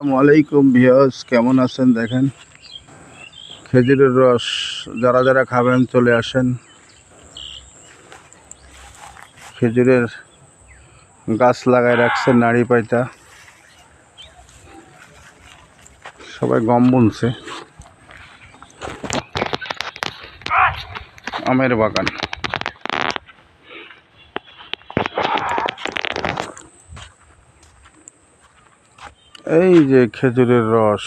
আলাইকুম ভিউয়ার্স, কেমন আছেন দেখেন? খেজুরের রস, যারা যারা খাবেন চলে আসেন। খেজুরের গাছ লাগায় রাখছে নাড়ি পাইতা। সবাই গম বুনছে। আমের বাগান। এই যে খেজুরের রস।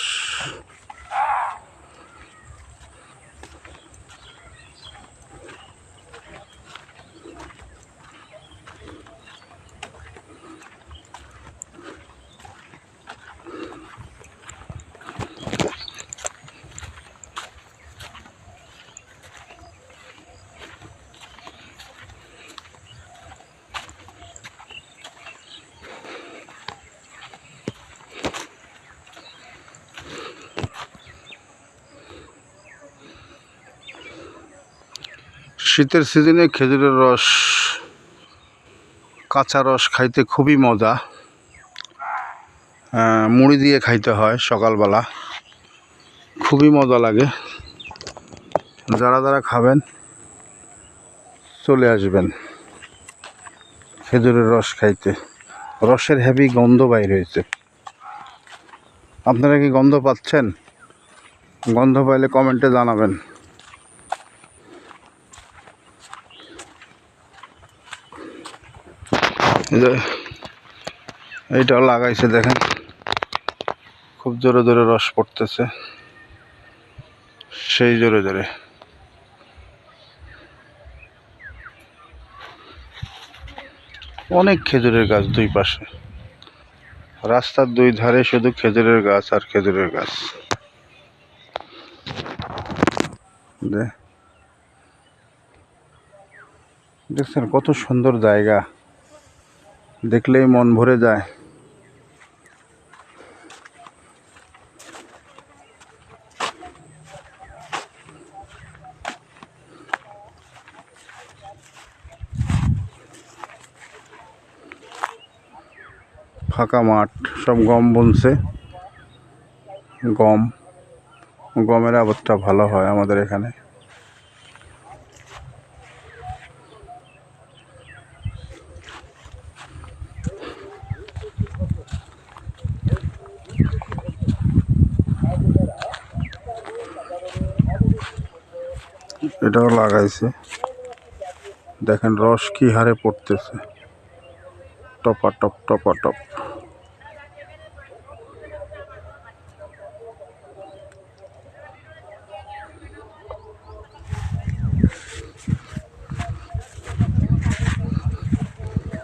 শীতের সিজনে খেজুরের রস, কাঁচা রস খাইতে খুবই মজা। মুড়ি দিয়ে খাইতে হয় সকালবেলা। খুবই মজা লাগে। যারা যারা খাবেন, চলে আসবেন খেজুরের রস খাইতে। রসের হেভি গন্ধ বাইর হয়েছে। আপনারা কি গন্ধ পাচ্ছেন? গন্ধ পাইলে কমেন্টে জানাবেন। যে এইটাও লাগাইছে, দেখেন। খুব জোরে জোরে রস পড়তেছে। সেই জোরে জোরে। অনেক খেজুরের গাছ দুই পাশে। রাস্তার দুই ধারে শুধু খেজুরের গাছ আর খেজুরের গাছ। দেখছেন কত সুন্দর জায়গা। দেখলেই মন ভরে যায়। ফাঁকা মাঠ, সব গম বুনছে। গম, গমের আবাদটা ভালো হয় আমাদের এখানে। এটাও লাগাইছে। দেখেন রস কি হারে পড়তেছে। টপা টপ টপা টপ